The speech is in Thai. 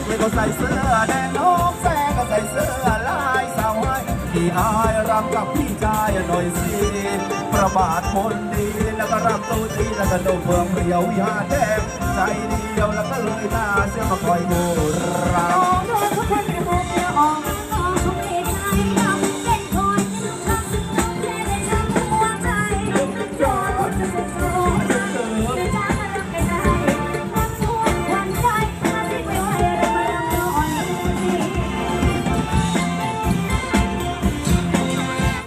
กเลยก็ใส่เสื้อแดงนกแซงก็ใส่เสื้อลายสาวให้พี่อายรำกับพี่ชายหน่อยสิประบาทคนดีแล้วก็รำตัวดีแล้วก็ดมเมืองเปรียวยาแดงใจเดียว